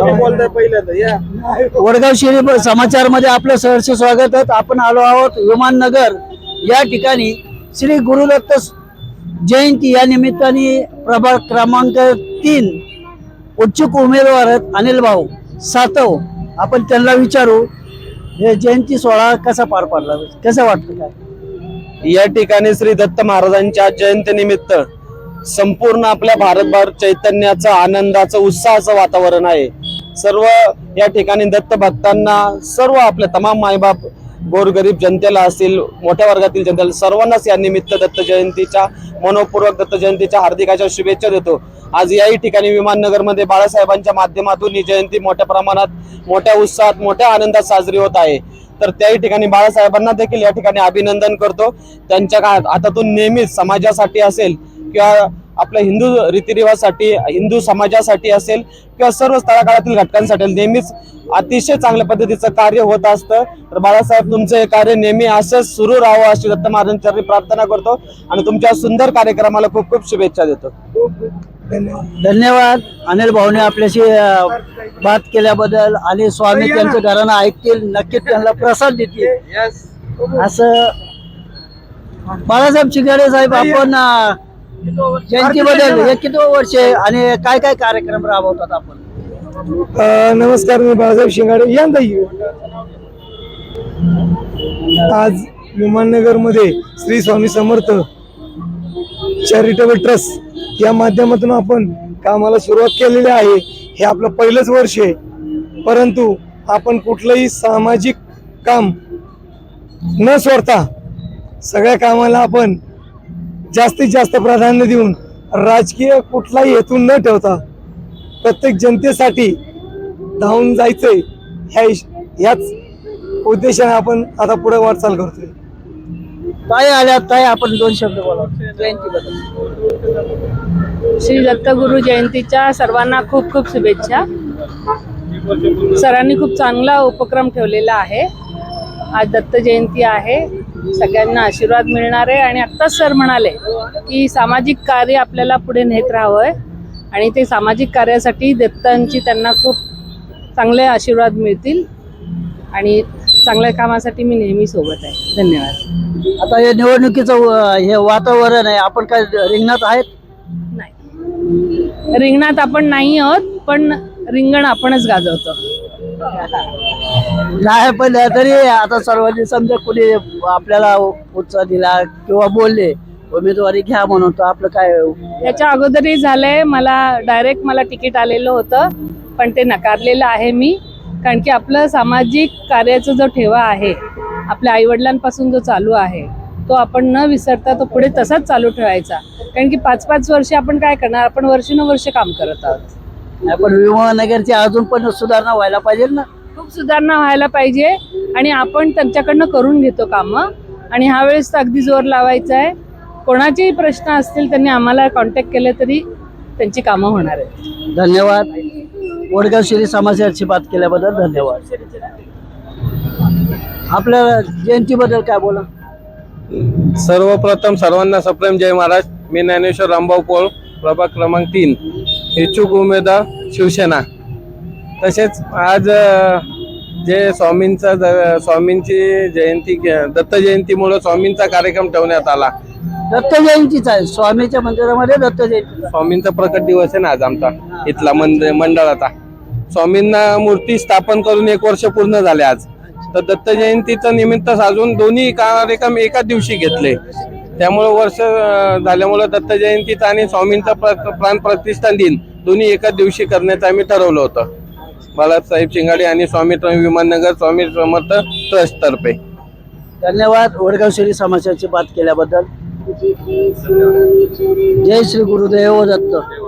बोलताय पहिल्यांदा या. वडगाव शहरी समाचारमध्ये आपलं सहर्ष स्वागत आहे. आपण आलो आहोत विमाननगर. या ठिकाणी श्री गुरुदत्त जयंती या निमित्ताने प्रभाग क्रमांक तीन उत्सुक उमेदवार आहेत अनिल भाऊ सातव. आपण त्यांना विचारू हे जयंती सोहळा कसा पार पडला? कसं वाटतं काय? या ठिकाणी श्री दत्त महाराजांच्या जयंतीनिमित्त संपूर्ण आपल्या भारतभर चैतन्याचं आनंदाचं उत्साहाचं वातावरण आहे. सर्व या ठिकाणी दत्त भक्तांना सर्व आपल्या तमाम मायबाप गोरगरीब जनतेला असतील मोठ्या वर्गातील जनतेला सर्वांनाच या निमित्त दत्त जयंतीच्या मनोपूर्वक दत्त जयंतीच्या हार्दिकाच्या शुभेच्छा देतो. आज याही ठिकाणी विमाननगरमध्ये बाळासाहेबांच्या माध्यमातून ही जयंती मोठ्या प्रमाणात मोठ्या उत्साहात मोठ्या आनंदात साजरी होत आहे. तर त्याही ठिकाणी बाळासाहेबांना देखील या ठिकाणी अभिनंदन करतो. त्यांच्या काळात हातातून नेहमीच समाजासाठी असेल किंवा आपल्या हिंदू रीतिरिवाजसाठी हिंदू समाजासाठी असेल किंवा सर्व तळागाळातील घटकांसाठी नेहमीच अतिशय चांगल्या पद्धतीचं कार्य होत असतं. तर बाळासाहेब तुमचं हे कार्य नेहमी असंच सुरू राहावं अशी दत्त महाराजांच्या प्रार्थना करतो आणि तुमच्या सुंदर कार्यक्रमाला खूप खूप शुभेच्छा देतो. धन्यवाद. अनिल भाऊने आपल्याशी बात केल्याबद्दल आणि स्वामी त्यांच्या घरानं ऐकतील नक्कीच त्यांना प्रसाद देतील. असं बाळासाहेब चिगाडे साहेब आपण हे किती वर्ष आहे आणि काय काय कार्यक्रम राबवतात आपण? अ, नमस्कार मी बाळासाहेब शिंगाडे यंदा येऊ आज विमाननगरमध्ये श्री स्वामी समर्थ चॅरिटेबल ट्रस्ट या माध्यमातून आपण कामाला सुरुवात केलेली आहे. हे आपलं पहिलंच वर्ष आहे. परंतु आपण कुठलंही सामाजिक काम न सोडता सगळ्या कामाला आपण जास्तीत जास्त प्राधान्य देऊन राजकीय कुठलाही हेतू न ठेवता प्रत्येक जनतेसाठी धावून जायचंय ह्या ह्याच उद्देशाने आपण आता पुढे वाटचाल करतोय. काय आल्या ताई आपण दोन शब्द बोला जयंतीबद्दल. श्री दत्तगुरु जयंतीच्या सर्वांना खूप खूप शुभेच्छा. सरांनी खूप चांगला उपक्रम ठेवलेला आहे. आज दत्त जयंती आहे. सगळ्यांना आशीर्वाद मिळणार आहे. आणि आत्ताच सर म्हणाले की सामाजिक कार्य आपल्याला पुढे नेत राहावं. आणि ते सामाजिक कार्यासाठी दत्तांची त्यांना खूप चांगले आशीर्वाद मिळतील. आणि चांगल्या कामासाठी मी नेहमी सोबत आहे. धन्यवाद. आता हे निवडणुकीचं हे वातावरण आहे. आपण काय रिंगणात आहेत? नाही. रिंगणात आपण नाही आहोत पण रिंगण आपणच गाजवतो. नाही पण तरी आता सर्वांनी समजा कुणी आपल्याला उत्साह दिला किंवा बोलले उमेदवारी घ्या म्हणून तर आपलं काय? याच्या अगोदरही झालंय मला डायरेक्ट मला तिकीट आलेलं होतं पण ते नकारलेलं आहे मी कारण की आपलं सामाजिक कार्याचा जो ठेवा आहे आपल्या आईवडिलांपासून जो चालू आहे तो आपण न विसरता तो पुढे तसाच चालू ठेवायचा. कारण की पाच पाच वर्ष आपण काय करणार? आपण वर्षानुवर्ष काम करत आहोत. आपण विमाननगरची अजून पण सुधारणा व्हायला पाहिजे ना. खूप सुधारणा व्हायला पाहिजे आणि आपण त्यांच्याकडनं करून घेतो कामं. आणि ह्या वेळेस तर अगदी जोर लावायचा आहे. कोणाचेही प्रश्न असतील त्यांनी आम्हाला कॉन्टॅक्ट केले तरी त्यांची कामं होणार आहेत. धन्यवाद. वडगाव श्री समाजाची बात केल्याबद्दल धन्यवाद. आपल्या जयंतीबद्दल काय बोला? सर्वप्रथम सर्वांना सप्रेम जय महाराज. मी ज्ञानेश्वर रामभाऊ पोळ प्रभाग क्रमांक तीन. इच्छुक उमेदवार शिवसेना. तसेच आज जे स्वामींचा स्वामींची जयंती दत्त जयंतीमुळे स्वामींचा कार्यक्रम ठेवण्यात आला. दत्त जयंतीचा आहे. स्वामीच्या मंदिरामध्ये दत्त जयंतीचा स्वामींचा प्रकट दिवस आहे ना आज आमचा इथला मंद मंडळाचा. स्वामींना मूर्ती स्थापन करून एक वर्ष पूर्ण झाले आज. तर दत्त जयंतीचं निमित्त साधून दोन्ही कार्यक्रम एकाच दिवशी घेतले. त्यामुळे वर्ष झाल्यामुळे दत्त जयंतीचा आणि स्वामींचा प्र- प्राण प्रतिष्ठान दिन दोन्ही एकाच दिवशी करण्याचं आम्ही ठरवलं होतं. बाळासाहेब शिंगाडे आणि स्वामी विमाननगर स्वामी समर्थ ट्रस्ट तर्फे. धन्यवाद. वडगाव श्री समाजाची बात केल्याबद्दल. जय श्री गुरुदेव दत्त.